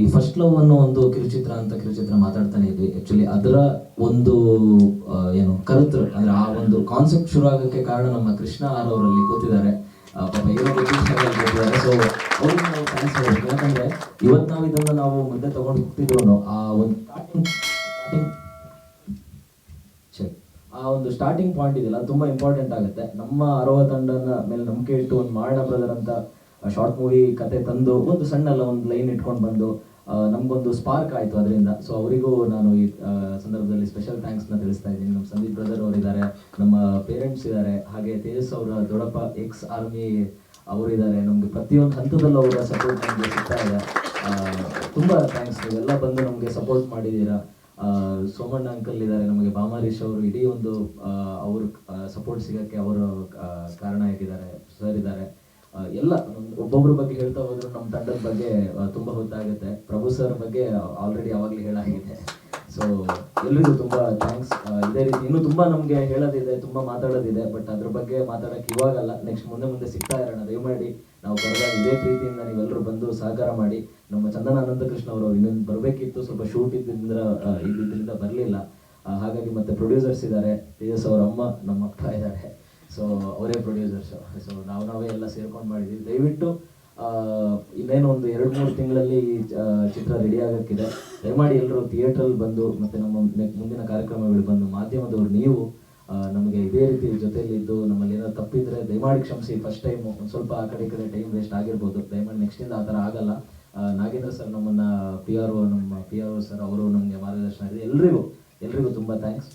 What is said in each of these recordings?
ಈ first love ಅನ್ನೋ ಒಂದು ಕಿರುಚಿತ್ರ ಅಂತ ಕಿರುಚಿತ್ರ ಮಾತಾಡ್ತಾನೆ ಇದ್ವಿ. ಆಕ್ಚುಲಿ ಅದರ ಒಂದು ಏನು ಕರುತ್ರ ಅಂದ್ರೆ ಆ ಒಂದು ಕಾನ್ಸೆಪ್ಟ್ ಶುರು ಆಗೋಕ್ಕೆ ಕಾರಣ ನಮ್ಮ ಕೃಷ್ಣ ಆರ್ ಅವರಲ್ಲಿ ಕೂತಿದ್ದಾರೆ. ನಾವು ಯಾಕಂದ್ರೆ ಇವತ್ತು ನಾವು ಇದನ್ನ ನಾವು ಮುಂದೆ ತಗೊಂಡು ಹೋಗ್ತಿದ್ರು ಆ ಒಂದು ಸ್ಟಾರ್ಟಿಂಗ್ ಆ ಒಂದು ಸ್ಟಾರ್ಟಿಂಗ್ ಪಾಯಿಂಟ್ ಇದೆಯಲ್ಲ ತುಂಬಾ ಇಂಪಾರ್ಟೆಂಟ್ ಆಗುತ್ತೆ. ನಮ್ಮ ಅರವ ತಂಡನ ಮೇಲೆ ನಂಬಿಕೆ ಇಟ್ಟು ಒಂದು ಮಾಡೋಣ ಬ್ರದರ್ ಅಂತ ಶಾರ್ಟ್ ಮೂವಿ ಕತೆ ತಂದು ಒಂದು ಸಣ್ಣ ಅಲ್ಲ ಒಂದು ಲೈನ್ ಇಟ್ಕೊಂಡು ಬಂದು ನಮಗೊಂದು ಸ್ಪಾರ್ಕ್ ಆಯಿತು ಅದರಿಂದ. ಸೊ ಅವರಿಗೂ ನಾನು ಈ ಸಂದರ್ಭದಲ್ಲಿ ಸ್ಪೆಷಲ್ ಥ್ಯಾಂಕ್ಸ್ನ ತಿಳಿಸ್ತಾ ಇದ್ದೀನಿ. ನಮ್ಮ ಸಂದೀಪ್ ಬ್ರದರ್ ಅವರಿದ್ದಾರೆ, ನಮ್ಮ ಪೇರೆಂಟ್ಸ್ ಇದ್ದಾರೆ, ಹಾಗೆ ತೇಜಸ್ ಅವರ, ದೊಡ್ಡಪ್ಪ ಎಕ್ಸ್ ಆರ್ಮಿ ಅವರಿದ್ದಾರೆ ನಮಗೆ ಪ್ರತಿಯೊಂದು ಹಂತದಲ್ಲೂ ಅವರ ಸಪೋರ್ಟ್ ನಮಗೆ ಸಿಗ್ತಾ ಇದೆ. ತುಂಬ ಥ್ಯಾಂಕ್ಸ್ ನೀವೆಲ್ಲ ಬಂದು ನಮಗೆ ಸಪೋರ್ಟ್ ಮಾಡಿದ್ದೀರಾ. ಸೋಮಣ್ಣ ಅಂಕಲ್ ಇದ್ದಾರೆ, ನಮಗೆ ಬಾಮಾರೀಶ್ ಅವರು ಇಡೀ ಒಂದು ಅವ್ರ ಸಪೋರ್ಟ್ ಸಿಗೋಕ್ಕೆ ಅವರು ಕಾರಣ ಆಗಿದ್ದಾರೆ ಸರ್ ಇದ್ದಾರೆ. ಎಲ್ಲ ಒಬ್ಬೊಬ್ಬರ ಬಗ್ಗೆ ಹೇಳ್ತಾ ಹೋದ್ರು ನಮ್ಮ ತಂಡದ ಬಗ್ಗೆ ತುಂಬಾ ಹೊತ್ತಾಗುತ್ತೆ. ಪ್ರಭು ಸರ್ ಬಗ್ಗೆ ಆಲ್ರೆಡಿ ಅವಾಗಲೇ ಹೇಳಾಗಿದೆ. ಸೊ ಎಲ್ರಿಗೂ ತುಂಬಾ ಥ್ಯಾಂಕ್ಸ್ ಇದೇ ರೀತಿ ಇನ್ನೂ ತುಂಬಾ ನಮಗೆ ಹೇಳೋದಿದೆ ತುಂಬಾ ಮಾತಾಡೋದಿದೆ ಬಟ್ ಅದ್ರ ಬಗ್ಗೆ ಮಾತಾಡಕ್ಕೆ ಇವಾಗಲ್ಲ. ನೆಕ್ಸ್ಟ್ ಮುಂದೆ ಮುಂದೆ ಸಿಗ್ತಾ ಇರೋಣ. ದಯಮಾಡಿ ನಾವು ಕರೆದಾಗ ಇದೇ ಪ್ರೀತಿಯಿಂದ ನೀವೆಲ್ಲರೂ ಬಂದು ಸಹಕಾರ ಮಾಡಿ. ನಮ್ಮ ಚಂದನ ಅನಂತಕೃಷ್ಣ ಅವರು ಇನ್ನೊಂದು ಬರಬೇಕಿತ್ತು. ಸ್ವಲ್ಪ ಶೂಟ್ ಇದ್ದಿಂದ ಆ, ಇದ್ದಿದ್ರಿಂದ ಬರಲಿಲ್ಲ. ಹಾಗಾಗಿ ಮತ್ತೆ ಪ್ರೊಡ್ಯೂಸರ್ಸ್ ಇದ್ದಾರೆ. ತೇಜಸ್ ಅವರ ಅಮ್ಮ ನಮ್ಮ ಅಕ್ಕ. ಸೊ ಅವರೇ ಪ್ರೊಡ್ಯೂಸರ್ಸ್ ಸೊ ನಾವು ನಾವೇ ಎಲ್ಲ ಸೇರ್ಕೊಂಡು ಮಾಡಿದ್ದೀವಿ ದಯವಿಟ್ಟು ಇನ್ನೇನು ಒಂದು ಎರಡು ಮೂರು ತಿಂಗಳಲ್ಲಿ ಈ ಚಿತ್ರ ರೆಡಿ ಆಗೋಕ್ಕಿದೆ. ದಯಮಾಡಿ ಎಲ್ಲರೂ ಥಿಯೇಟ್ರಲ್ಲಿ ಬಂದು, ಮತ್ತು ನಮ್ಮ ಮುಂದಿನ ಕಾರ್ಯಕ್ರಮಗಳು ಬಂದು ಮಾಧ್ಯಮದವರು, ನೀವು ನಮಗೆ ಇದೇ ರೀತಿ ಜೊತೆಯಲ್ಲಿದ್ದು ಇದ್ದು ನಮ್ಮಲ್ಲಿ ಏನಾದ್ರು ತಪ್ಪಿದ್ರೆ ದಯಮಾಡಿ ಕ್ಷಮಿಸಿ. ಫಸ್ಟ್ ಟೈಮ್ ಒಂದು ಸ್ವಲ್ಪ ಆ ಕಡೆ ಈ ಕಡೆ ಟೈಮ್ ವೇಸ್ಟ್ ಆಗಿರ್ಬೋದು. ದಯಮಾಡಿ ನೆಕ್ಸ್ಟಿಂದ ಆ ಥರ ಆಗಲ್ಲ. ನಾಗೇಂದ್ರ ಸರ್ ನಮ್ಮನ್ನು ಪಿ ಆರ್ ಒ ನಮ್ಮ ಪಿ ಆರ್ ಓ ಸರ್ ಅವರು ನಮಗೆ ಮಾರ್ಗದರ್ಶನ ಇದೆ ಎಲ್ರಿಗೂ ಎಲ್ರಿಗೂ ತುಂಬ ಥ್ಯಾಂಕ್ಸ್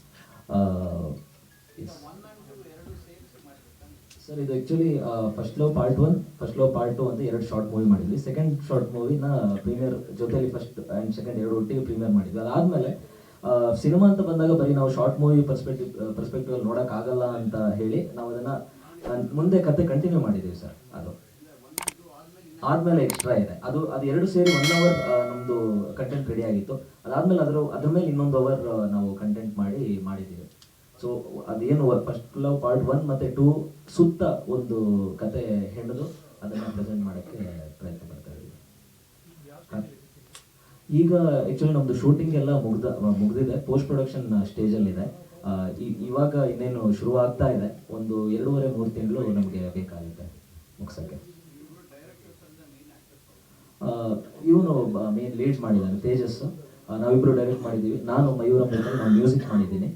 ಸರ್ ಇದು actually first love part one first love part two ಅಂತ ಎರಡು ಶಾರ್ಟ್ ಮೂವಿ ಮಾಡಿದ್ವಿ. ಸೆಕೆಂಡ್ ಶಾರ್ಟ್ ಮೂವಿನ ಪ್ರೀಮಿಯರ್ ಜೊತೆಲಿ ಫಸ್ಟ್ ಆ್ಯಂಡ್ ಸೆಕೆಂಡ್ ಎರಡು ಒಟ್ಟಿಗೆ ಪ್ರೀಮಿಯರ್ ಮಾಡಿದ್ವಿ. ಅದಾದಮೇಲೆ ಸಿನಿಮಾ ಅಂತ ಬಂದಾಗ ಬರೀ ನಾವು ಶಾರ್ಟ್ ಮೂವಿ ಪರ್ಸ್ಪೆಕ್ಟಿವ್ ಪರ್ಸ್ಪೆಕ್ಟಿವ್ ನೋಡೋಕ್ಕಾಗಲ್ಲ ಅಂತ ಹೇಳಿ ನಾವು ಅದನ್ನು ಮುಂದೆ ಕತೆ ಕಂಟಿನ್ಯೂ ಮಾಡಿದ್ದೀವಿ ಸರ್ ಅದು. ಆದಮೇಲೆ ಎಕ್ಸ್ಟ್ರಾ ಇದೆ. ಅದು ಅದು ಎರಡು ಸೇರಿ ಒನ್ ಅವರ್ ನಮ್ಮದು ಕಂಟೆಂಟ್ ರೆಡಿ ಆಗಿತ್ತು. ಅದಾದಮೇಲೆ ಅದರ, ಅದ್ರ ಮೇಲೆ ಇನ್ನೊಂದು ಅವರ್ ನಾವು ಕಂಟೆಂಟ್ ಮಾಡಿ, ಮಾಡಿದ್ದೀವಿ. ಸೊ ಅದೇನು ಫಸ್ಟ್ ಲವ್ ಪಾರ್ಟ್ ಒನ್ ಮತ್ತೆ ಟೂ ಸುತ್ತ ಒಂದು ಕತೆ ಹೆಣೆದು ಅದನ್ನ ಪ್ರೆಸೆಂಟ್ ಮಾಡೋಕ್ಕೆ ಪ್ರಯತ್ನ ಪಡ್ತಾ ಇದ್ದೀವಿ. ಈಗ ಆ್ಯಕ್ಚುಲಿ ನಮ್ಮದು ಶೂಟಿಂಗ್ ಎಲ್ಲ ಮುಗ್ದ ಮುಗ್ದಿದೆ. ಪೋಸ್ಟ್ ಪ್ರೊಡಕ್ಷನ್ ಸ್ಟೇಜಲ್ಲಿದೆ ಇವಾಗ ಇನ್ನೇನು ಶುರು ಆಗ್ತಾ ಇದೆ. ಒಂದು ಎರಡೂವರೆ, ಮೂರು ತಿಂಗಳು ನಮಗೆ ಬೇಕಾಗುತ್ತೆ ಮುಗಿಸೋಕ್ಕೆ. ಇವನು ಮೇನ್ ಲೀಡ್ ಮಾಡಿದ್ದಾನೆ, ತೇಜಸ್ಸು. ನಾವಿಬ್ಬರು ಡೈರೆಕ್ಟ್ ಮಾಡಿದ್ದೀವಿ. ನಾನು ಮಯೂರ ಮೇಲೆ ನಾನು ಮ್ಯೂಸಿಕ್ ಮಾಡಿದ್ದೀನಿ.